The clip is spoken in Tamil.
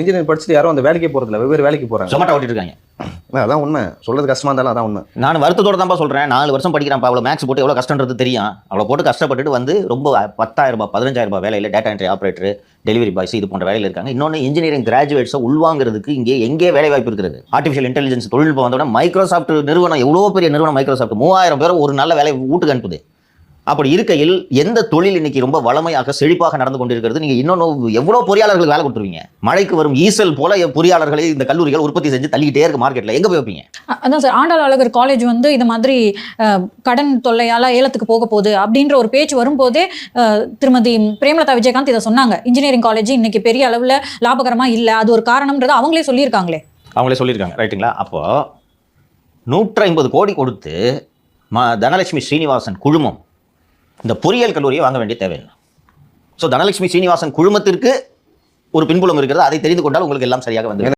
இன்ஜினியர் படிச்சுட்டு யாரும் அந்த வேலைக்கே போறதில்ல. வெவ்வேறு வேலைக்கு போறாங்க. சொமாட்டோ ஓட்டிட்டு இருக்காங்க அதான் உண்மை. சொல்றது கஷ்டமா இருந்தாலும் அதான் உண்மை. நான் வருத்தத்தோட தான்ப்பா சொல்றேன். நாலு வருஷம் படிக்கிறேன்ப்பா அவ்வளோ மேக்ஸ் போட்டு எவ்வளோ கஷ்டன்றது தெரியும். அவ்வளோ போட்டு கஷ்டப்பட்டுட்டு வந்து ரொம்ப பத்தாயிரம் ரூபாய் பதினஞ்சாயிரம் ரூபாய் வேலையில் data entry operator delivery boys இது போன்ற வேலையில் இருக்காங்க. இன்னொன்று இன்ஜினியரிங் கிராஜுவேட்ஸை உள்வாங்கிறதுக்கு இங்கே எங்கே வேலை வாய்ப்பு இருக்கிறது? ஆர்டிஃபிஷியல் இன்டெலிஜென்ஸ் தொழில்நுட்பம் வந்தோடனே மைக்ரோசாஃப்ட் நிறுவனம் எவ்வளோ பெரிய நிறுவனம் மைக்ரோசாஃப்ட் மூவாயிரம் பேர் ஒரு நல்ல வேலை வீட்டுக்கு அனுப்புது. அப்படி இருக்கையில் எந்த தொழில் இன்னைக்கு ரொம்ப வளமையாக செழிப்பாக நடந்து கொண்டிருக்கிறது? நீங்க இன்னொன்று எவ்வளவு பொறியாளர்களுக்கு வேலை கொடுத்துருவீங்க? மழைக்கு வரும் ஈசல் போல பொறியாளர்களை இந்த கல்லூரிகள் உற்பத்தி செஞ்சு தள்ளிக்கிட்டே இருக்கு மார்க்கெட்ல. எங்க போய் வைப்பீங்க? அதான் சார். ஆண்டாள் அழகர் காலேஜ் வந்து இது மாதிரி கடன் தொல்லையால ஏலத்துக்கு போக போகுது அப்படின்ற ஒரு பேச்சு வரும்போதே திருமதி பிரேமலதா விஜயகாந்த் இதை சொன்னாங்க. இன்ஜினியரிங் காலேஜ் இன்னைக்கு பெரிய அளவுல லாபகரமா இல்ல. அது ஒரு காரணம்ன்றதை அவங்களே சொல்லியிருக்காங்களே. அவங்களே சொல்லியிருக்காங்க. ரைட்டுங்களா அப்போ நூற்றி ஐம்பது கோடி கொடுத்து ம தனலட்சுமி ஸ்ரீனிவாசன் குழுமம் இந்த பொறியியல் கல்லூரியை வாங்க வேண்டிய தேவையில்லை. ஸோ தனலட்சுமி சீனிவாசன் குழுமத்திற்கு ஒரு பின்புலம் இருக்கிறது. அதை தெரிந்து கொண்டால் உங்களுக்கு எல்லாம் சரியாக வந்து